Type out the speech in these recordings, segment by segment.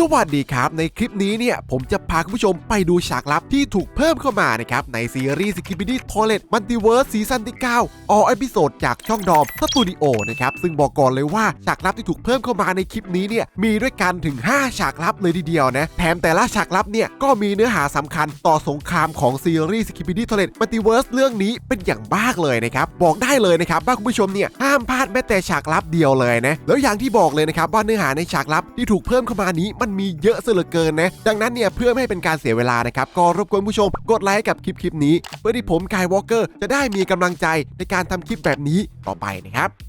สวัสดีครับ ในคลิปนี้เนี่ยผมจะพาคุณผู้ชมไปดูฉากลับที่ถูกเพิ่มเข้ามานะครับ ในซีรีส์ s k i p p y d y Toilet Multiverse ซีซั่นที่9ออ e พิโซดจากช่องดอมสตูดิโอนะครับ ซึ่งบอกก่อนเลยว่าฉากลับที่ถูกเพิ่มเข้ามาในคลิปนี้เนี่ยมีด้วยกันถึง 5 ฉากลับเลยทีเดียวนะ แถมแต่ละฉากลับเนี่ยก็มีเนื้อหาสำคัญต่อสงครามของซีรีส์ s k i p p y d y Toilet Multiverse เรื่องนี้เป็นอย่างมากเลยนะครับบอกได้เลยนะครับว่าคุณผู้ชมเนี่ยห้ามพลาดแม้แต่ฉากลับเดียวเลยนะแล้วอย่างที่บอกเลยนะครับว่าเนื้อหาในฉากลับที่ถูกเพิ่มเข้ามานี้มันมีเยอะซะเหลือเกินนะ ดังนั้นเนี่ยเพื่อไม่ให้เป็นการเสียเวลานะครับ ก็รบกวนผู้ชมกดไลค์กับคลิปคลิปนี้ เพื่อที่ผมกายวอลเกอร์จะได้มีกำลังใจในการทำคลิปแบบนี้ต่อไปนะครับ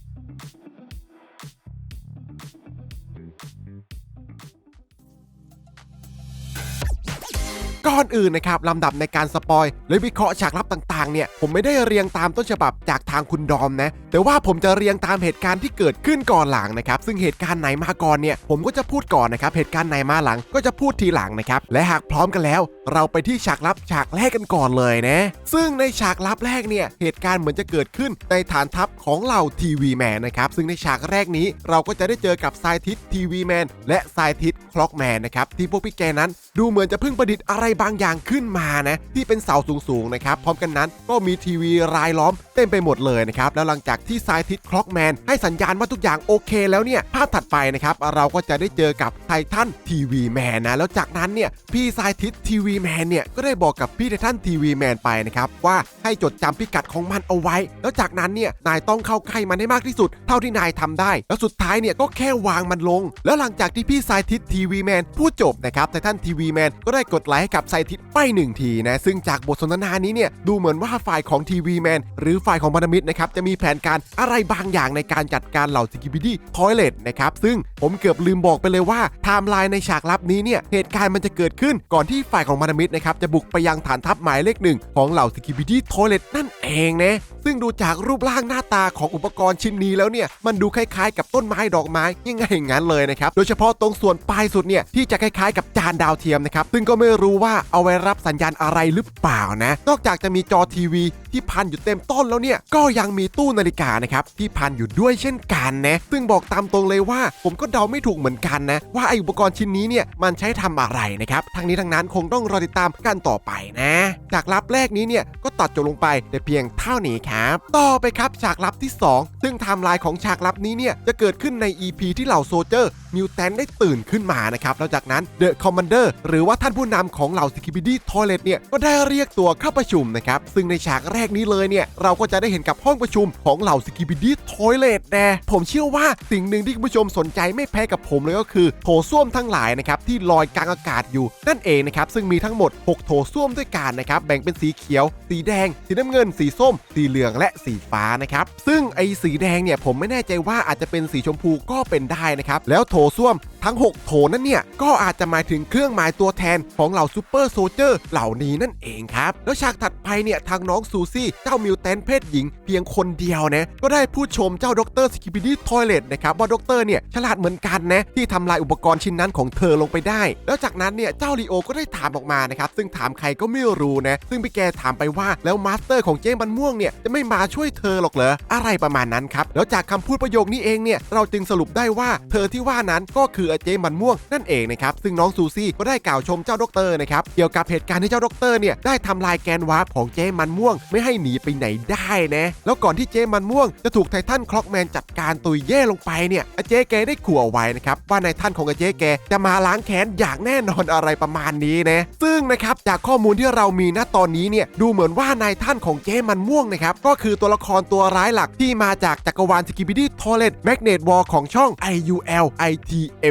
ก่อนอื่นนะครับลำดับในการสปอยและวิเคราะห์ฉากลับต่างๆเนี่ยผมไม่ได้เรียงตามต้นฉบับจากทางคุณดอมนะ แต่ว่าผมจะเรียงตามเหตุการณ์ที่เกิดขึ้นก่อนหลังนะครับซึ่งเหตุการณ์ไหนมาก่อนเนี่ยผมก็จะพูดก่อนนะครับเหตุการณ์ไหนมาหลังก็จะพูดทีหลังนะครับและหากพร้อมกันแล้ว เราไปที่ฉากลับฉากแรกกันก่อนเลยนะ ซึ่งในฉากลับแรกเนี่ยเหตุการณ์เหมือนจะเกิดขึ้นในฐานทัพของเหล่าทีวีแมนนะครับซึ่งในฉากแรกนี้เราก็จะได้เจอกับไซทิสทีวีแมนและไซทิสคล็อกแมนนะครับที่พวกพี่แกนั้น ดูเหมือนจะเพิ่งประดิษฐ์อะไรบางอย่างขึ้นมานะที่เป็นเสาสูงๆนะครับพร้อมกันนั้นก็มีทีวีรายล้อมเต็มไปหมดเลยนะครับแล้วหลังจากที่ไซทิสคล็อกแมนให้สัญญาณว่าทุกอย่างโอเค แล้วเนี่ยภาพถัดไปนะครับเราก็จะได้เจอกับไททันทีวีแมนนะแล้วจากนั้นเนี่ยพี่ไซทิสทีวีแมนเนี่ยก็ได้บอกกับพี่ไททันทีวีแมนไปนะครับว่าให้จดจำพิกัดของมันเอาไว้ แล้วจากนั้นเนี่ยนายต้องเข้าใกล้มันให้มากที่สุด เท่าที่นายทำได้ แล้วสุดท้ายเนี่ยก็แค่วางมันลง แล้วหลังจากที่พี่ไซทิสทีวีแมนพูดจบนะครับไททันทีวีแมนก็ได้กดไลค์ให้กับไซทิสไปหนึ่งทีนะ ซึ่งจากบทสนทนานี้เนี่ยดูเหมือนว่าฝ่ายของทีวีแมนหรือฝ่ายของพันธมิตรนะครับจะมีแผนการอะไรบางอย่างในการจัดการเหล่าซิกิบิดี้ทอยเลตนะครับซึ่งผมเกือบลืมบอกไปเลยว่าไทม์ไลน์ในฉากลับนี้เนี่ยเหตุการณ์มันจะเกิดขึ้นก่อนที่ฝ่ายของพันธมิตรนะครับจะบุกไปยังฐานทัพหมายเลขหนึ่งของเหล่าซิกิบิดี้ทอยเลตนั่นเองนะ ซึ่งดูจากรูปร่างหน้าตาของอุปกรณ์ชิ้นนี้แล้วเนี่ย มันดูคล้ายๆ กับต้นไม้ดอกไม้ยังไงอย่างนั้นเลยนะครับ โดยเฉพาะตรงส่วนปลายสุดเนี่ยที่จะคล้ายๆ กับจานดาวเทียมนะครับ ซึ่งก็ไม่รู้ว่าเอาไว้รับสัญญาณอะไรหรือเปล่านะ นอกจากจะมีจอทีวี ที่พันอยู่เต็มต้นแล้วเนี่ย ก็ยังมีตู้นาฬิกานะครับที่พันอยู่ด้วยเช่นกันนะซึ่งบอกตามตรงเลยว่า ผมก็เดาไม่ถูกเหมือนกันนะ ว่าไออุปกรณ์ชิ้นนี้เนี่ยมันใช้ทำอะไรนะครับทั้งนี้ทั้งนั้นคงต้องรอติดตามกันต่อไปนะ จากลับแรกนี้เนี่ยก็ตัดจบลงไปแต่เพียงเท่านี้ครับ ต่อไปครับฉากลับที่ 2 ซึ่งไทม์ไลน์ของฉากลับนี้เนี่ยจะเกิดขึ้นใน EP ที่เหล่าโซเจอร์มิวแทนได้ตื่นขึ้นมานะครับแล้วจากนั้นเดอะคอมมานเดอร์หรือว่าท่านผู้นำของเหล่าสกิบิดี้ทอเลตเนี่ยก็ได้เรียกตัวเข้าประชุมนะครับซึ่งในฉากแรกนี้เลยเนี่ยเราก็จะได้เห็นกับห้องประชุมของเหล่าสกิบิดี้ทอเลตนะผมเชื่อว่าสิ่งหนึ่งที่คุณผู้ชมสนใจไม่แพ้กับผมเลยก็คือโถส้วมทั้งหลายนะครับที่ลอยกลางอากาศอยู่นั่นเองนะครับซึ่งมีทั้งหมด 6 โถส้วมด้วยกันนะครับแบ่งเป็นสีเขียว สีแดง สีน้ำเงิน สีส้ม สีเหลืองและสีฟ้านะครับซึ่งไอ้สีแดงเนี่ยผมไม่แน่ใจว่าอาจจะเป็นสีชมพูก็เป็นได้นะครับแล้วโถส้วมทั้ง 6 โถนั้นเนี่ย ก็อาจจะหมายถึงเครื่องหมายตัวแทนของเหล่าซูเปอร์โซเจอร์เหล่านี้นั่นเองครับ แล้วฉากถัดไปเนี่ยทางน้องซูซี่เจ้ามิวแทนเพศหญิง เพียงคนเดียวนะก็ได้พูดชมเจ้าด็อกเตอร์สกิบิดี้ทอยเลตนะครับว่าด็อกเตอร์เนี่ยฉลาดเหมือนกันนะที่ทำลายอุปกรณ์ชิ้นนั้นของเธอลงไปได้ แล้วจากนั้นเนี่ยเจ้าลีโอก็ได้ถามออกมานะครับซึ่งถามใครก็ไม่รู้นะซึ่งพี่แกถามไปว่าแล้วมาสเตอร์ของเจ๊มันม่วงเนี่ยจะไม่มาช่วยเธอหรอกเหรออะไรประมาณนั้นครับแล้วจากคำพูดประโยคนี้เองเนี่ยเราจึงสรุปได้ว่าเธอที่ว่านั้นก็คือเจ๊มันม่วงนั่นเองนะครับซึ่งน้องซูซี่ก็ได้กล่าวชมเจ้าด็อกเตอร์นะครับเกี่ยวกับเหตุการณ์ที่เจ้าด็อกเตอร์เนี่ยได้ทำลายแกนวาร์ปของเจมันม่วงไม่ให้หนีไปไหนได้นะแล้วก่อนที่เจมันม่วงจะถูกไททันคล็อกแมนจัดการตุยเย่ลงไปเนี่ยเจ๊แกได้ขู่เอาไว้นะครับว่านายท่านของเจ๊แกจะมาล้างแค้นอย่างแน่นอนอะไรประมาณนี้นะซึ่งนะครับจากข้อมูลที่เรามีณตอนนี้เนี่ยดูเหมือนว่านายท่านของเจมันม่วงนะครับก็คือตัวละครตัวร้ายหลักที่มาจากจักรวาลสกิบิดี้ทอเลตแมกเนตวอลของช่อง IUL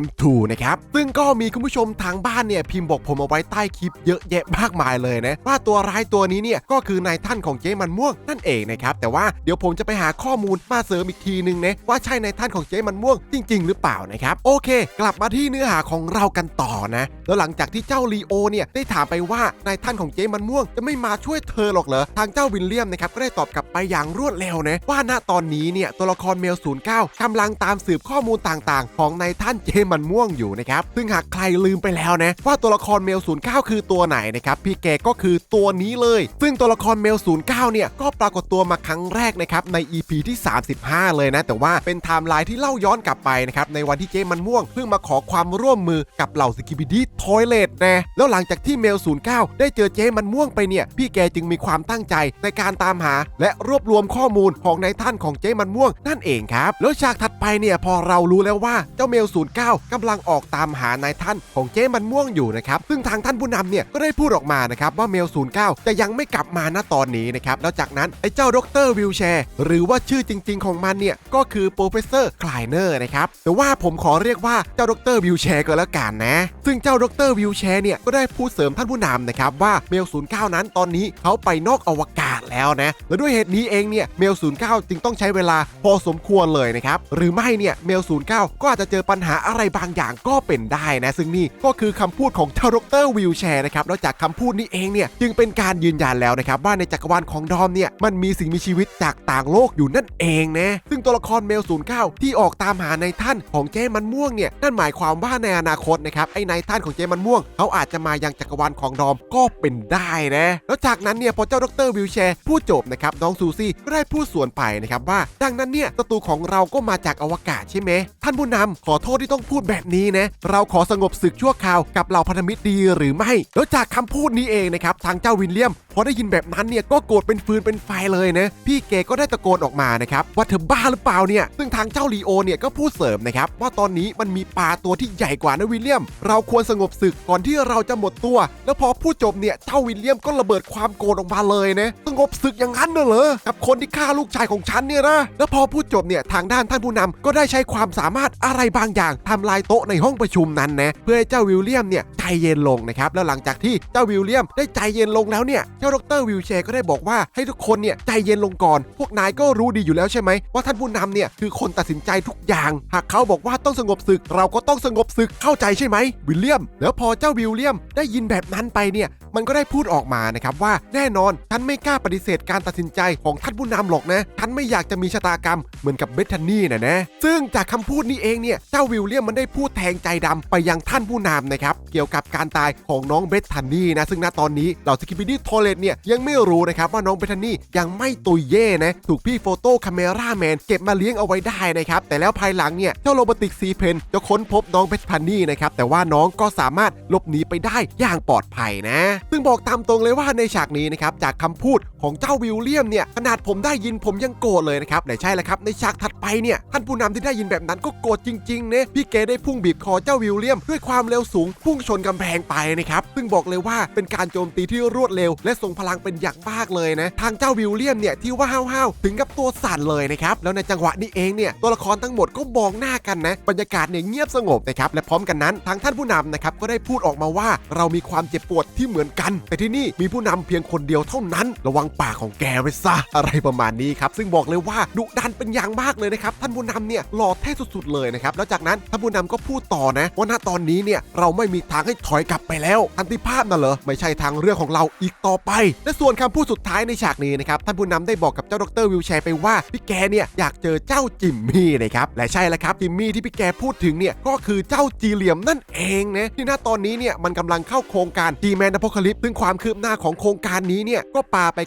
ITM2 นะครับ ซึ่งก็มีคุณผู้ชมทางบ้านเนี่ยพิมพ์บอกผมเอาไว้ใต้คลิปเยอะแยะมากมายเลยนะว่าตัวร้ายตัวนี้เนี่ยก็คือนายท่านของเจ๊มันม่วงนั่นเองนะครับแต่ว่าเดี๋ยวผมจะไปหาข้อมูลมาเสริมอีกทีนึงนะว่าใช่นายท่านของเจ๊มันม่วงจริง ๆ หรือเปล่านะครับโอเค กลับมาที่เนื้อหาของเรากันต่อนะแล้วหลังจากที่เจ้าลีโอเนี่ยได้ถามไปว่านายท่านของเจ๊มันม่วงจะไม่มาช่วยเธอหรอกเหรอทางเจ้าวิลเลียมนะครับก็ได้ตอบกลับไปอย่างรวดเร็วนะว่าณตอนนี้เนี่ยตัวละครเมล09กำลังตามสืบข้อมูลต่างๆ ของนายท่านเจมันมันม่วงอยู่นะครับ ซึ่งหากใครลืมไปแล้วนะ ว่าตัวละครเมล 09 คือตัวไหนนะครับ พี่แกก็คือตัวนี้เลย ซึ่งตัวละครเมล 09 เนี่ย ก็ปรากฏตัวมาครั้งแรกนะครับ ใน EP ที่ 35 เลยนะ แต่ว่าเป็นไทม์ไลน์ที่เล่าย้อนกลับไปนะครับ ในวันที่เจมันม่วง เพิ่งมาขอความร่วมมือกับเหล่าสกิบิดี้ทอยเลตนะแล้วหลังจากที่เมล 09 ได้เจอเจมันม่วงไปเนี่ย พี่แกจึงมีความตั้งใจในการตามหา และรวบรวมข้อมูลของนายท่านของเจมันม่วงนั่นเองครับแล้วฉากถัดไปเนี่ยพอเรารู้แล้วว่าเจ้าเมล 09กำลังออกตามหานายท่านของเจมันม่วงอยู่นะครับ ซึ่งทางท่านผู้นำเนี่ยก็ได้พูดออกมานะครับว่าเมล 09 จะยังไม่กลับมาณตอนนี้นะครับแล้วจากนั้นไอ้เจ้าดรวิลแชร์หรือว่าชื่อจริง ๆ ของมันเนี่ยก็คือโปรเฟสเซอร์คลายเนอร์นะครับแต่ว่าผมขอเรียกว่าเจ้าดรวิลแชร์ก็แล้วกันนะ ซึ่งเจ้าดรวิลแชร์เนี่ยก็ได้พูดเสริมท่านผู้นำนะครับว่าเมล 09 นั้นตอนนี้เขาไปนอกอวกาศแล้วนะและด้วยเหตุนี้เองเนี่ยเมล 09 จึงต้องใช้เวลาพอสมควรเลยนะครับหรือไม่เนี่ยเมล 09 ก็อาจจะเจอปัญหาอะไรบางอย่างก็เป็นได้นะ ซึ่งนี่ก็คือคำพูดของเจ้าดรวิลแชร์นะครับแล้วจากคำพูดนี้เองเนี่ยจึงเป็นการยืนยันแล้วนะครับว่าในจักรวาลของดอมเนี่ยมันมีสิ่งมีชีวิตจากต่างโลกอยู่นั่นเองนะซึ่งตัวละครเมล09ที่ออกตามหาในท่านของเจมันม่วงเนี่ยนั่นหมายความว่าในอนาคตนะครับไอ้ในท่านของเจมันม่วงเขาอาจจะมายังจักรวาลของดอมก็เป็นได้นะแล้วจากนั้นเนี่ยพอเจ้าดรวิลแชร์พูดจบนะครับน้องซูซี่ก็ได้พูดส่วนไปนะครับว่า ดังนั้นเนี่ยศัตรูของเราก็มาจากอวกาศใช่ไหมท่านผู้นำขอโทษที่ต้องพูดแบบนี้นะ เราขอสงบศึกชั่วคราวกับเหล่าพันธมิตรดีหรือไม่ แล้วจากคำพูดนี้เองนะครับ ทางเจ้าวิลเลียม พอได้ยินแบบนั้นเนี่ยก็โกรธเป็นฟืนเป็นไฟเลยนะ พี่เกก็ได้ตะโกนออกมานะครับ ว่าเธอบ้าหรือเปล่าเนี่ย ซึ่งทางเจ้าลีโอเนี่ยก็พูดเสริมนะครับว่าตอนนี้มันมีปลาตัวที่ใหญ่กว่านะวิลเลียม เราควรสงบศึกก่อนที่เราจะหมดตัว แล้วพอพูดจบเนี่ยเจ้าวิลเลียมก็ระเบิดความโกรธออกมาเลยนะสงบศึกอย่างนั้นน่ะเหรอกับคนที่ฆ่าลูกชายของฉันเนี่ยนะแล้วพอพูดจบเนี่ยทางด้านท่านผู้นำก็ได้ใช้ความสามารถอะไรบางอย่างทำลายโต๊ะในห้องประชุมนั้นนะเพื่อให้เจ้าวิลเลียมเนี่ยใจเย็นลงนะครับแล้วหลังจากที่เจ้าวิลเลียมได้ใจเย็นลงแล้วเนี่ยเจ้าดรวิลแชร์ก็ได้บอกว่าให้ทุกคนเนี่ยใจเย็นลงก่อน พวกนายก็รู้ดีอยู่แล้วใช่ไหมว่าท่านผู้นำเนี่ยคือคนตัดสินใจทุกอย่าง หากเขาบอกว่าต้องสงบศึก เราก็ต้องสงบศึกเข้าใจใช่ไหมวิลเลียม แล้วพอเจ้าวิลเลียมได้ยินแบบนั้นไปเนี่ยมันก็ได้พูดออกมานะครับว่าแน่นอนฉันไม่กล้าปฏิเสธการตัดสินใจของท่านผู้นำหรอกนะฉันไม่อยากจะมีชะตากรรมเหมือนกับเบธานี่นะนะซึ่งจากคำพูดนี้เองเนี่ยเจ้าวิลเลียมมันได้พูดแทงใจดำไปยังท่านผู้นำนะครับ เกี่ยวกับการตายของน้องเบธานี่นะ ซึ่งณตอนนี้เหล่าสกิปปี้ดี้โทเลตเนี่ยยังไม่รู้นะครับว่าน้องเบธานี่ยังไม่ตุยเย่นะ ถูกพี่โฟโต้คาเมราแมนเก็บมาเลี้ยงเอาไว้ได้นะครับ แต่แล้วภายหลังเนี่ยเจ้าโรบอติกซีเพนจะค้นพบน้องเบธานี่นะครับ แต่ว่าน้องก็สามารถหลบหนีไปได้อย่างปลอดภัยนะ ซึ่งบอกตามตรงเลยว่าในฉากนี้นะครับจากคำพูดของเจ้าวิลเลียมเนี่ยขนาดผมได้ยินผมยังโกรธเลยนะครับแต่ใช่แล้วครับในฉากถัดไปเนี่ยท่านผู้นำที่ได้ยินแบบนั้นก็โกรธจริงๆเนี่ยพี่เกได้พุ่งบีบคอเจ้าวิลเลียม ด้วยความเร็วสูงพุ่งชนกำแพงไปนะครับ ซึ่งบอกเลยว่าเป็นการโจมตีที่รวดเร็ว และทรงพลังเป็นอย่างมากเลยนะ ทางเจ้าวิลเลียมเนี่ยที่ว่าห้าวๆถึงกับตัวสั่นเลยนะครับ แล้วในจังหวะนี้เองเนี่ยตัวละครทั้งหมดก็มองหน้ากันนะ บรรยากาศเนี่ยเงียบสงบนะครับ และพร้อมกันนั้นทางท่านผู้นำนะครับก็ได้พูดออกมาว่าเรามีความเจ็บปวดที่เหมือนกัน แต่ที่นี่มีผู้นำเพียงคนเดียวเท่านั้น ระวังปากของแกไว้ซะอะไรประมาณนี้ครับซึ่งบอกเลยว่าดุดันเป็นอย่างมากเลยนะครับท่านผู้นำเนี่ยหล่อเท่สุดๆเลยนะครับแล้วจากนั้นท่านผู้นำก็พูดต่อนะว่าณตอนนี้เนี่ยเราไม่มีทางให้ถอยกลับไปแล้วอันติภาพน่ะเหรอไม่ใช่ทางเรื่องของเราอีกต่อไป และส่วนคำพูดสุดท้ายในฉากนี้นะครับท่านผู้นำได้บอกกับเจ้าดรวิลแชร์ไปว่าพี่แกเนี่ยอยากเจอเจ้าจิมมี่นะครับและใช่แล้วครับจิมมี่ที่พี่แกพูดถึงเนี่ยก็คือเจ้าจีเหลี่ยมนั่นเองนะที่ณตอนนี้เนี่ยมันกำลังเข้าโครงการ G-Man Apocalypse ซึ่งความคืบหน้าของโครงการนี้เนี่ยก็ปาไป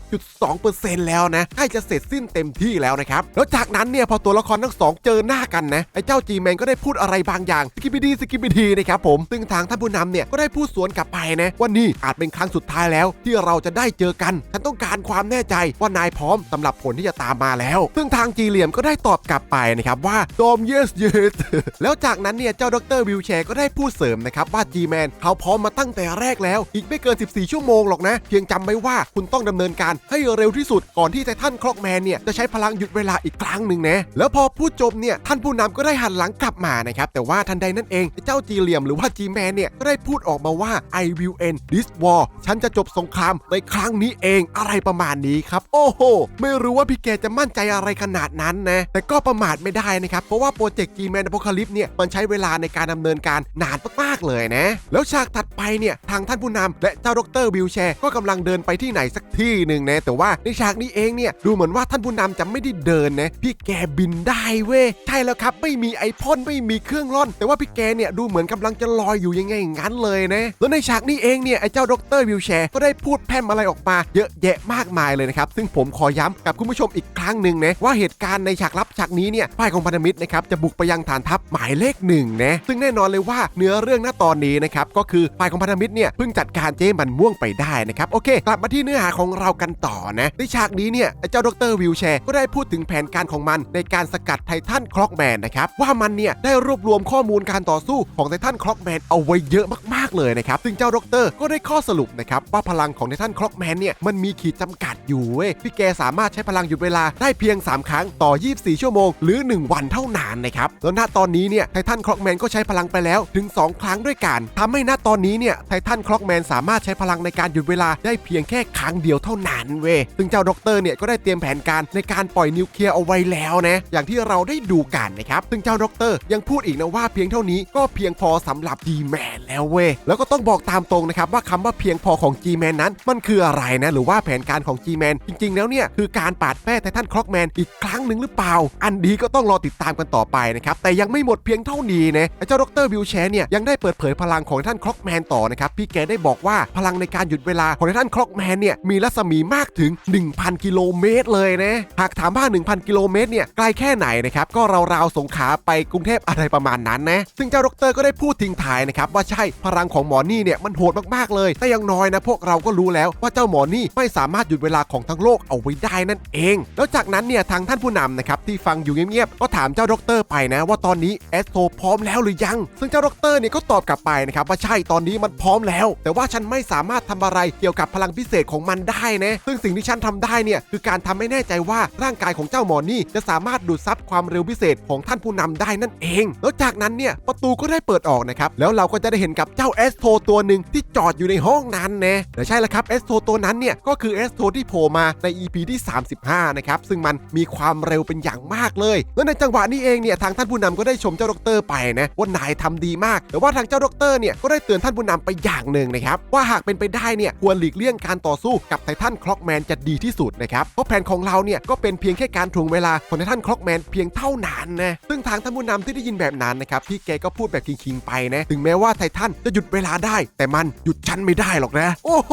99.2%แล้วนะใกล้จะเสร็จสิ้นเต็มที่แล้วนะครับแล้วจากนั้นเนี่ยพอตัวละครทั้งสองเจอหน้ากันนะไอ้เจ้า G-Man ก็ได้พูดอะไรบางอย่างสกิปปี้ดีสกิปปี้ดีนะครับผมซึ่งทางท่านผู้นำเนี่ยก็ได้พูดสวนกลับไปนะว่านี่อาจเป็นครั้งสุดท้ายแล้ว ที่เราจะได้เจอกัน ฉันต้องการความแน่ใจว่านายพร้อมสำหรับผลที่จะตามมาแล้ว ซึ่งทางจีเหลี่ยมก็ได้ตอบกลับไปนะครับว่าโดม yes yes แล้วจากนั้นเนี่ยเจ้าดรวิลแชร์ก็ได้พูดเสริมนะครับว่า G-Man เขาพร้อมมาตั้งแต่แรกแล้ว อีกไม่เกิน 14 ชั่วโมงหรอกนะ เพียงจำไว้ว่าคุณต้องดำเนินการให้เร็วที่สุดก่อนที่ไททันคล็อกแมนเนี่ยจะใช้พลังหยุดเวลาอีกครั้งหนึ่งนะแล้วพอพูดจบเนี่ยท่านผู้นำก็ได้หันหลังกลับมานะครับ แต่ว่าทันใดนั่นเองเจ้าจีเหลี่ยมหรือว่า G-Man เนี่ยก็ได้พูดออกมาว่า I will end this war ฉันจะจบสงครามในครั้งนี้เองอะไรประมาณนี้ครับ โอ้โห ไม่รู้ว่าพี่แกจะมั่นใจอะไรขนาดนั้นนะ แต่ก็ประมาทไม่ได้นะครับ เพราะว่าโปรเจกต์ G-Man Apocalypse เนี่ยมันใช้เวลาในการดำเนินการนานมากๆเลยนะ แล้วฉากถัดไปไปเนี่ยทางท่านผู้นำและเจ้าดรวิวแชร์ก็กำลังเดินไปที่ไหนสักที่หนึ่งนะ แต่ว่าในฉากนี้เองเนี่ยดูเหมือนว่าท่านผู้นำจะไม่ได้เดินนะพี่แกบินได้เว้ยใช่แล้วครับไม่มีไอพ่นไม่มีเครื่องร่อน แต่ว่าพี่แกเนี่ยดูเหมือนกำลังจะลอยอยู่ยังไงอย่างนั้นเลยนะ แล้วในฉากนี้เองเนี่ยไอ้เจ้าดรวิวแชร์ก็ได้พูดแพร่มอะไรออกมาเยอะแยะมากมายเลยนะครับ ซึ่งผมขอย้ำกับคุณผู้ชมอีกครั้งหนึ่งนะว่าเหตุการณ์ในฉากลับฉากนี้เนี่ยฝ่ายของพันธมิตรนะครับจะบุกไปยังฐานทัพหมายเลขหนึ่งนะซึ่งแน่นอนเลยว่าเนื้อเรื่องณตอนนี้นะครับก็คือฝ่ายของพันธมิตรเนี่ยเพิ่งจัดการเจมันม่วงไปได้นะครับโอเค กลับมาที่เนื้อหาของเรากันต่อนะในฉากนี้เนี่ยไอ้เจ้าดรวิวแชร์ก็ได้พูดถึงแผนการของมันในการสกัดไททันคล็อกแมนนะครับว่ามันเนี่ยไได้รวบรวมข้อมูลการต่อสู้ของไททันคล็อกแมนเอาไว้เยอะมากๆเลยนะครับ ซึ่งเจ้าดรก็ได้ข้อสรุปนะครับว่าพลังของไททันคล็อกแมนเนี่ยมันมีขีดจำกัดอยู่เว้ยพี่แกสามารถใช้พลังหยุดเวลาได้เพียง 3 ครั้งต่อ 24 ชั่วโมง หรือ 1 วันเท่านั้นนะครับแล้วณตอนนี้เนี่ยไททันคล็อกแมนก็ใช้พลังไปแล้วถึง 2 ครั้งด้วยกันทำให้ณตอนนี้เนี่ยไททันคล็อกแมนสามารถใช้พลังในการหยุดเวลาได้เพียงแค่ครั้งเดียวเท่านั้นเว้ยซึ่งเจ้าด็อกเตอร์เนี่ยก็ได้เตรียมแผนการในการปล่อยนิวเคลียร์เอาไว้แล้วนะอย่างที่เราได้ดูกันนะครับซึ่งเจ้าด็อกเตอร์ยังพูดอีกนะว่าเพียงเท่านี้ก็เพียงพอสำหรับ G-Man แล้วเว้ยแล้วก็ต้องบอกตามตรงนะครับว่าคำว่าเพียงพอของ G-Man นั้น มันคืออะไรนะหรือว่าแผนการของ G-Man จริง ๆ แล้วเนี่ยคือการปาดแป้ไททันคล็อกแมนอีกครั้งหนึ่งหรือเปล่า อันดีก็ต้องรอติดตามกันต่อไปนะครับแต่ยังไม่หมดเพียงเท่านี้นะไอ้เจ้าดรวิวแชร์เนี่ยยังได้เปิดเผยพลังของททันคล็อกแมนต่อนะครับพี่แกได้บอกว่าพลังในการหยุดเวลาของททันคล็อกแมนเนี่ยมีรัศมีมากถึง 1,000 กิโลเมตรเลยนะหากถามว่า 1,000 กิโลเมตรเนี่ยไกลแค่ไหนนะครับก็ราวๆสงขาไปกรุงเทพอะไรประมาณนั้นนะ ซึ่งเจ้าด็อกเตอร์ก็ได้พูดทิ้งท้ายนะครับว่าใช่พลังของหมอนี่เนี่ยมันโหดมากๆเลย แต่ยังน้อยนะพวกเราก็รู้แล้วว่าเจ้าหมอนี่ไม่สามารถหยุดเวลาของทั้งโลกเอาไว้ได้นั่นเอง แล้วจากนั้นเนี่ยทางท่านผู้นำนะครับที่ฟังอยู่เงียบๆก็ถามเจ้าด็อกเตอร์ไปนะว่าตอนนี้เอสโซพร้อมแล้วหรือยัง ซึ่งเจ้าด็อกเตอร์เนี่ยก็ตอบกลับไปนะครับว่าใช่ตอนนี้มันพร้อมแล้ว แต่ว่าฉันไม่สามารถทำอะไรเกี่ยวกับพลังพิเศษของมันได้นะซึ่งสิ่งที่ฉันทำได้เนี่ยคือการทำให้แน่ใจว่าร่างกายของเจ้าหมอนี่จะสามารถดูดซับความเร็วพิเศษของท่านผู้นำได้นั่นเองแล้วจากนั้นเนี่ยประตูก็ได้เปิดออกนะครับแล้วเราก็จะได้เห็นกับเจ้าเอสโทตัวหนึ่งที่จอดอยู่ในห้องนั้นนะและใช่แล้วครับเอสโทตัวนั้นเนี่ยก็คือเอสโทที่โผล่มาใน EP ที่ 35 นะครับซึ่งมันมีความเร็วเป็นอย่างมากเลย แล้วในจังหวะนี้เองเนี่ยทางท่านผู้นำก็ได้ชมเจ้าด็อกเตอร์ไปนะว่านายทำดีมาก แต่ว่าทางเจ้าด็อกเตอร์เนี่ยก็ได้เตือนท่านผู้นำไปอย่างหนึ่งนะครับว่าหากเป็นไปได้เนี่ยควรหลีกเลี่ยงการต่อสู้กับไททันคล็อกแมนจะดีที่สุดนะครับเพราะแผนของเราเนี่ยก็เป็นเพียงแค่การถ่วงเวลาของไททันคล็อกแมนเพียงเท่านั้นนะซึ่งทางท่านผู้นำที่ได้ยินแบบนั้นนะครับพี่แกก็พูดแบบคิงๆไปนะ ถึงแม้ว่าไททันจะหยุดเวลาได้ แต่มันหยุดฉันไม่ได้หรอกนะ โอ้โห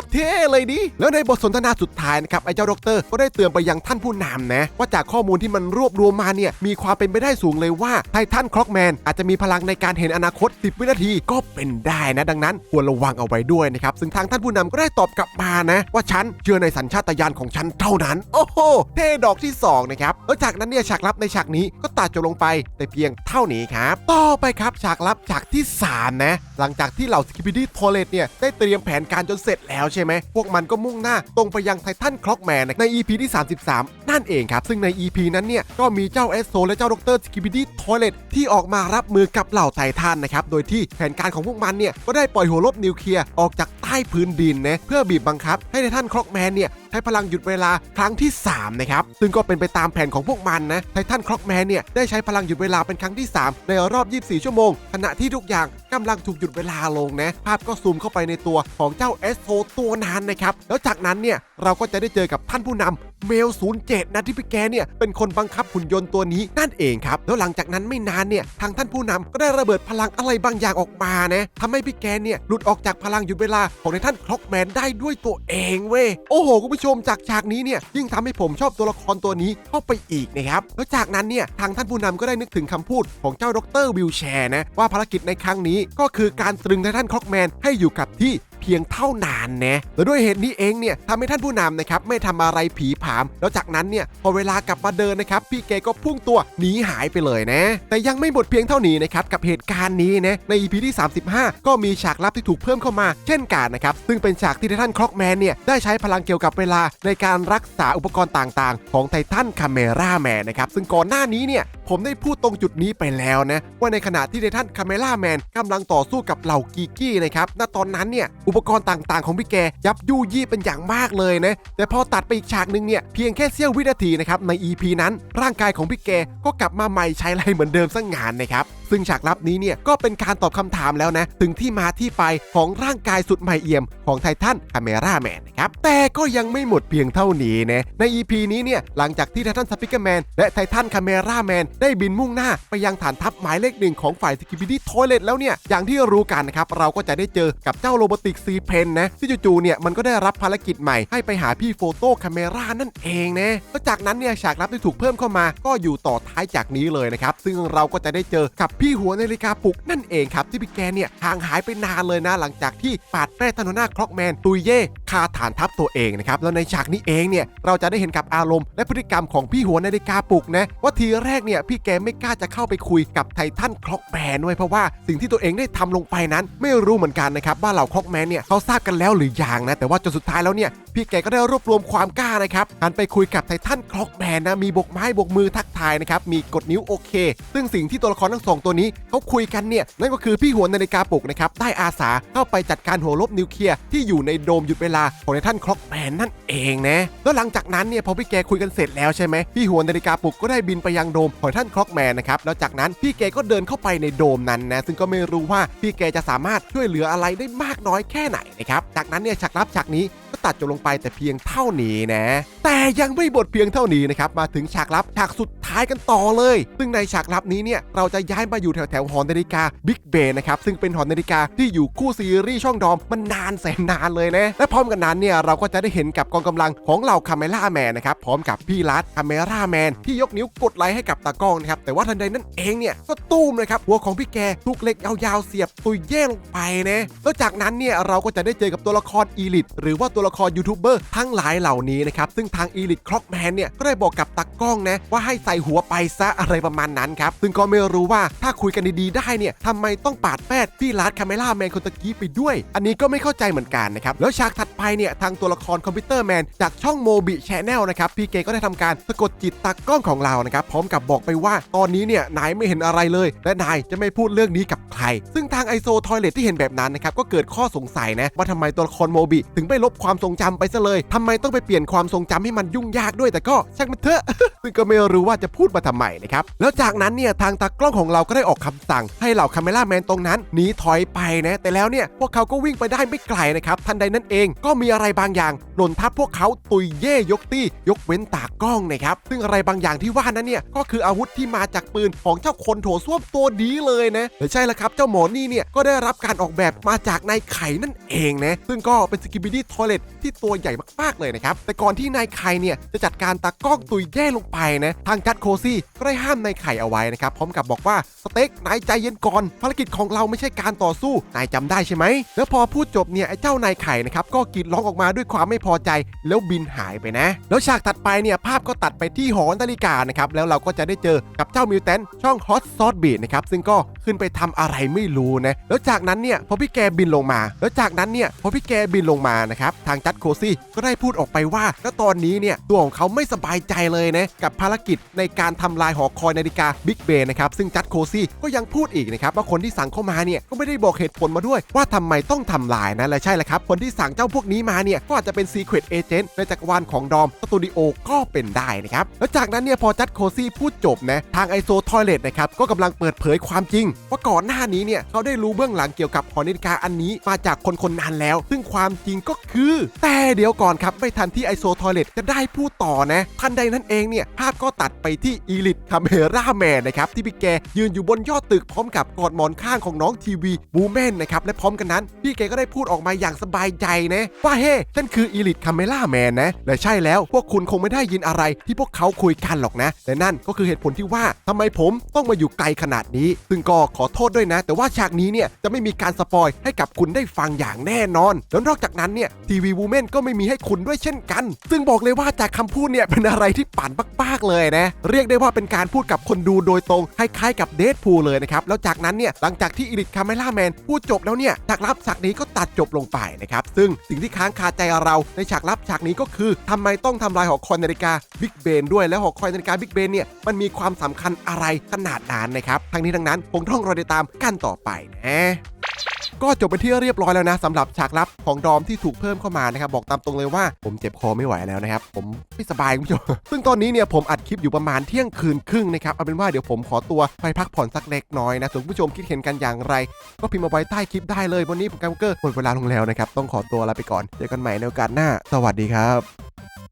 ตรเท่เลยดิ แล้วในบทสนทนาสุดท้ายนะครับไอ้เจ้าด็อกเตอร์ก็ได้เตือนไปยังท่านผู้นำนะ ว่าจากข้อมูลที่มันรวบรวมมาเนี่ยมีความเป็นไปได้สูงเลยว่าไททันคล็อกแมนอาจจะมีพลังในการเห็นอนาคต 10 วินาทีก็เป็นได้นะ ดังนั้นควรระวังเอาไว้ด้วยนะครับ ซึ่งทางท่านผู้นำก็ได้ตอบกลับมานะ ว่าฉันเชื่อในสัญชาตญาณของฉันเท่านั้น โอ้โหเท่ดอกที่สองนะครับแล้วจากนั้นเนี่ยฉากลับในฉากนี้ก็ตัดจบลงไปแต่เพียงเท่านี้ครับต่อไปครับฉากลับฉากที่สามนะหลังจากที่เหล่าสกิปิดี้โทเลตเนี่ยได้เตรียมแผนการจนเสร็จแล้วใช่ไหม พวกมันก็มุ่งหน้าตรงไปยังไททันคล็อกแมนใน EP ที่ 33 นั่นเองครับ ซึ่งใน EP นั้นเนี่ย ก็มีเจ้าเอสโซและเจ้าดรสกิบิดี้โทเลตที่ออกมารับมือกับเหล่าไททันนะครับ โดยที่แผนการของพวกมันเนี่ย ก็ได้ปล่อยหัวลบนิวเคลียร์ออกจากใต้พื้นดินนะเพื่อบีบบังคับให้ไททันคล็อกแมนเนี่ยใช้พลังหยุดเวลาครั้งที่ 3 นะครับ ซึ่งก็เป็นไปตามแผนของพวกมันนะ ไททันคล็อกแมนเนี่ย ได้ใช้พลังหยุดเวลาเป็นครั้งที่ 3 ในรอบ 24 ชั่วโมง ขณะที่ทุกอย่างกำลังถูกหยุดเวลาลงนะ ภาพก็ซูมเข้าไปในตัวของเจ้าเอสโซตัวนั้นนะครับ แล้วจากนั้นเนี่ย เราก็จะได้เจอกับท่านผู้นำเมล 07 นะที่พี่แกเนี่ยเป็นคนบังคับหุ่นยนต์ตัวนี้นั่นเองครับ แล้วหลังจากนั้นไม่นานเนี่ยทางท่านผู้นำก็ได้ระเบิดพลังอะไรบางอย่างออกมานะทำให้พี่แกเนี่ยหลุดออกจากพลังหยุดเวลาของในท่านคล็อกแมนได้ด้วยตัวเองเว้ยโอ้โหคุณผู้ชมจากฉากนี้เนี่ยยิ่งทำให้ผมชอบตัวละครตัวนี้เข้าไปอีกนะครับแล้วจากนั้นเนี่ยทางท่านผู้นำก็ได้นึกถึงคำพูดของเจ้าดรวิลแชร์นะว่าภารกิจในครั้งนี้ก็คือการตรึงในท่านคล็อกแมนให้อยู่กับที่ เพียงเท่านานนะและด้วยเหตุนี้เองเนี่ยทำให้ท่านผู้นำนะครับไม่ทำอะไรผีผาม แล้วจากนั้นเนี่ยพอเวลากลับมาเดินนะครับพี่แกก็พุ่งตัวหนีหายไปเลยนะ แต่ยังไม่หมดเพียงเท่านี้นะครับกับเหตุการณ์นี้นะใน EP ที่ 35 ก็มีฉากลับที่ถูกเพิ่มเข้ามา เช่นกันนะครับซึ่งเป็นฉากที่ไททันคล็อกแมนเนี่ยได้ใช้พลังเกี่ยวกับเวลาในการรักษาอุปกรณ์ต่างๆ ของไททันคาเมราแมนนะครับซึ่งก่อนหน้านี้เนี่ยผมได้พูดตรงจุดนี้ไปแล้วนะว่าในขณะที่ไททันคาเมราแมนกำลังต่อสู้กับเหล่ากีกี้นะครับณตอนนั้นเนี่ยอุปกรณ์ต่างๆ ของพี่แกยับยู่ยี่เป็นอย่างมากเลยนะ แต่พอตัดไปอีกฉากหนึ่งเนี่ยเพียงแค่เสี้ยววินาทีนะครับใน EP นั้น ร่างกายของพี่แกก็กลับมาใหม่ใช้ไรเหมือนเดิมสังงานนะครับ ซึ่งฉากลับนี้เนี่ยก็เป็นการตอบคำถามแล้วนะ ถึงที่มาที่ไปของร่างกายสุดใหม่เอี่ยมของไททันคาเมราแมนนะครับ แต่ก็ยังไม่หมดเพียงเท่านี้นะใน EP นี้เนี่ยหลังจากที่ไททันสปิเกอร์แมนและไททันคาเมราแมนได้บินมุ่งหน้าไปยังฐานทัพหมายเลขหนึ่งของฝ่ายสกิบิดี้ทอยเลตแล้วเนี่ยอย่างที่รู้กันนะครับเราก็จะได้เจอกับเจ้าโรบอติกซีเพนนะที่จู่ๆเนี่ยมันก็ได้รับภารกิจใหม่ให้ไปหาพี่โฟโต้คาเมรานั่นเองนะแล้วจากนั้นเนี่ยฉากลับที่ถูกเพิ่มเข้ามาก็อยู่ต่อท้ายจากนี้เลยนะครับซึ่งเราก็จะได้เจอกับพี่หัวนาฬิกาปลุกนั่นเองครับที่พี่แกเนี่ยห่างหายไปนานเลยนะหลังจากที่ปาดแป้ทันโนนาคล็อกแมนตุยเย่ คาฐานทัพตัวเองนะครับแล้วในฉากนี้เองเนี่ยเราจะได้เห็นกับอารมณ์และพฤติกรรมของพี่หัวนาฬิกาปลุกนะว่าทีแรกเนี่ยพี่แกไม่กล้าจะเข้าไปคุยกับไททันคล็อกแมนด้วยเพราะว่าสิ่งที่ตัวเองได้ทำลงไปนั้น ไม่รู้เหมือนกันนะครับว่าเหล่าคล็อกแมนเนี่ยเขาทราบกันแล้วหรือยังนะแต่ว่าจนสุดท้ายแล้วเนี่ยพี่แกก็ได้รวบรวมความกล้านะครับหันไปคุยกับไททันคล็อกแมนนะมีบกไม้บกมือทักทายนะครับมีกดนิ้วโอเค ซึ่งสิ่งที่ตัวละครทั้งสองตัวนี้เขาคุยกันเนี่ยนั่นก็คือพี่หัวนาฬิกาปลุกนะครับได้อาสาเข้าไปจัดการหัวลบนิวเคลียร์ที่อยู่ในโดมหยุดเวลาของไททันคล็อกแมนนั่นเองนะ แล้วหลังจากนั้นเนี่ยพอพี่แกคุยกันเสร็จแล้วใช่ไหมพี่หัวนาฬิกาปลุกก็ได้บินไปยังโดมของท่านคล็อกแมนนะครับ แล้วจากนั้นพี่แกก็เดินเข้าไปในโดมนั้นนะ ซึ่งก็ไม่รู้ว่าพี่แกจะสามารถช่วยเหลืออะไรได้มากน้อยแค่ไหนนะครับ จากนั้นเนี่ยฉากลับฉากนี้ ก็ตัดจบลงไปแต่เพียงเท่านี้นะ แต่ยังไม่บทเพียงเท่านี้นะครับ มาถึงฉากลับฉากสุดท้ายกันต่อเลย ซึ่งในฉากลับนี้เนี่ย เราจะย้ายมาอยู่แถวแถวหอนาฬิกาบิ๊กเบนนะครับ ซึ่งเป็นหอนาฬิกาที่อยู่คู่ซีรีส์ช่องดอมมันนานแสนนานเลยนะ และพร้อมกันนั้นเนี่ยเราก็จะได้เห็นกับกองกำลังของเหล่าคาเมล่าแมนนะครับ พร้อมกับพี่รัดคาเมล่าแมนที่ยกนิ้วกดไลค์ให้กับตากล้องนะครับ แต่ว่าทันใดนั้นเองเนี่ยก็ตู้มเลยครับหัวของพี่แกถูกเล็กยาวๆเสียบตุยเย่ลงไปนะแล้วจากนั้นเนี่ยเราก็จะได้เจอกับตัวละครอีลิทหรือว่าตัวัวละครยูทูบเบอร์ทั้งหลายเหล่านี้นะครับ ซึ่งทางอีลิทคล็อกแมนเนี่ย ก็ได้บอกกับตากล้องนะ ว่าให้ใส่หัวไปซะอะไรประมาณนั้นครับ ซึ่งก็ไม่รู้ว่าถ้าคุยกันดีๆได้เนี่ยทำไมต้องปาดแปดพี่รัดคาเมล่าแมนคนตะกี้ไปด้วย อันนี้ก็ไม่เข้าใจเหมือนกันนะครับ แล้วฉากถัดไปเนี่ยทางตัวละครคอมพิวเตอร์แมนจากช่องโมบิแชนแนลนะครับพี่เกก็ได้ทำการสะกดจิตตากล้องของเรานะครับพร้อมกับบอกไปว่าตอนนี้เนี่ยนายไม่เห็นอะไรเลย และนายจะไม่พูดเรื่องนี้กับใคร ซึ่งทางไอโซทอยเลทที่เห็นแบบนั้นนะครับก็เกิดข้อสงสัยนะว่าทำไมตัวละครโมบิถึงไม่ลบความความทรงจำไปซะเลยทำไมต้องไปเปลี่ยนความทรงจำให้มันยุ่งยากด้วยแต่ก็ช่างมันเถอะซึ่งก็ไม่รู้ว่าจะพูดมาทำไมนะครับแล้วจากนั้นเนี่ยทางตากล้องของเราก็ได้ออกคำสั่ง ให้เหล่าคาเมล่าแมนตรงนั้นหนีถอยไปนะแต่แล้วเนี่ยพวกเขาก็วิ่งไปได้ไม่ไกลนะครับทันใดนั้นเองก็มีอะไรบางอย่างหล่นทับพวกเขาตุยเย่ยกตี้ ยกเว้นตากล้องนะครับซึ่งอะไรบางอย่างที่ว่านั้นเนี่ยก็คืออาวุธที่มาจากปืนของเจ้าคนโถส้วมตัวดีเลยนะแต่ใช่แล้วครับเจ้าหมอนี่เนี่ยก็ได้รับการออกแบบมาจากนายไข่นั่นเองนะซึ่งก็เป็นสกิบิดี้ทอยเลตที่ตัวใหญ่มากๆเลยนะครับ แต่ก่อนที่นายไข่เนี่ยจะจัดการตากล้องตุยแย่ลงไปนะทางจัดโคซี่ก็ได้ห้ามนายไข่เอาไว้นะครับพร้อมกับบอกว่าสเต็กนายใจเย็นก่อนภารกิจของเราไม่ใช่การต่อสู้นายจำได้ใช่ไหมแล้วพอพูดจบเนี่ยไอ้เจ้านายไข่นะครับก็กรีดร้องออกมาด้วยความไม่พอใจแล้วบินหายไปนะ แล้วฉากถัดไปเนี่ยภาพก็ตัดไปที่หอนาฬิกานะครับแล้วเราก็จะได้เจอกับเจ้ามิวแทนช่องฮอตซอสบีดนะครับซึ่งก็ขึ้นไปทำอะไรไม่รู้นะแล้วจากนั้นเนี่ยพอพี่แกบินลงมา แล้วจากนั้นเนี่ยพอพี่แกบินลงมานะครับทางจัดโคซี่ก็ได้พูดออกไปว่าก็ตอนนี้เนี่ยตัวของเขาไม่สบายใจเลยนะกับภารกิจในการทำลายหอคอยนาฬิกาบิ๊กเบนนะครับซึ่งจัดโคซี่ก็ยังพูดอีกนะครับว่าคนที่สั่งเข้ามาเนี่ยก็ไม่ได้บอกเหตุผลมาด้วย ว่าทำไมต้องทำลายนะและใช่แหละครับ คนที่สั่งเจ้าพวกนี้มาเนี่ยก็อาจจะเป็นซีเครตเอเจนต์ในจักรวาลของดอมสตูดิโอก็เป็นได้นะครับแล้วจากนั้นเนี่ยพอจัดโคซี่พูดจบนะทางไอโซทอยเลตนะครับก็กำลังเปิดเผยความจริง ว่าก่อนหน้านี้เนี่ยเขาได้รู้เบื้องหลังเกี่ยวกับหอนาฬิกาอันนี้มาจากคนคนนั้นแล้ว ซึ่งความจริงก็คือแต่เดี๋ยวก่อนครับ ไม่ทันที่ไอโซทอยเลตจะได้พูดต่อนะ ทันใดนั้นเองเนี่ย ภาพก็ตัดไปที่อีลิทคาเมราแมนนะครับ ที่พี่แกยืนอยู่บนยอดตึกพร้อมกับกอดหมอนข้างของน้องทีวีบูแมนนะครับ และพร้อมกันนั้น พี่แกก็ได้พูดออกมาอย่างสบายใจนะว่าเฮ้ฉันคืออีลิทคาเมราแมนนะและใช่แล้วพวกคุณคงไม่ได้ยินอะไรที่พวกเขาคุยกันหรอกนะแต่นั่นก็คือเหตุผลที่ว่าทำไมผมต้องมาอยู่ไกลขนาดนี้ ซึ่งก็ขอโทษด้วยนะ แต่ว่าฉากนี้เนี่ยจะไม่มีการสปอยให้กับคุณได้ฟังอย่างแน่นอน แล้วนอกจากนั้นเนี่ยทีวีวูแมนก็ไม่มีให้คุณด้วยเช่นกัน ซึ่งบอกเลยว่าจากคำพูดเนี่ยเป็นอะไรที่ปั่นมากๆเลยนะ เรียกได้ว่าเป็นการพูดกับคนดูโดยตรงคล้ายๆกับเด p พูเลยนะครับ แล้วจากนั้นเนี่ยหลังจากที่อีลิทคาเมล่าแมนพูดจบแล้วเนี่ยฉากลับฉากนี้ก็ตัดจบลงไปนะครับ ซึ่งสิ่งที่ค้างคาใจเราในฉากลับฉากนี้ก็คือทำไมต้องทำลายหอคอยนาฬิกาบิ๊กเบนด้วยแล้วหอคอยนาฬิกาบิ๊กเบนเนี่ยมันมีความสำคัญอะไรขนาดนั้นนะครับทั้งนี้ทั้งนั้นคงต้องรอติดตามกันต่อไปนะ ก็จบเป็นที่เรียบร้อยแล้วนะสำหรับฉากลับของดอมที่ถูกเพิ่มเข้ามานะครับบอกตามตรงเลยว่าผมเจ็บคอไม่ไหวแล้วนะครับผมไม่สบายคุณผู้ชมซึ่งตอนนี้เนี่ยผมอัดคลิปอยู่ประมาณเที่ยงคืนครึ่งนะครับเอาเป็นว่าเดี๋ยวผมขอตัวไปพักผ่อนสักเล็กน้อยนะส่วนผู้ชมคิดเห็นกันอย่างไร ก็พิมพ์มาไว้ใต้คลิปได้เลยวันนี้ผมกัมเกอร์หมดเวลาลงแล้วนะครับต้องขอตัวลาไปก่อนเจอกันใหม่ในโอกาสหน้า สวัสดีครับ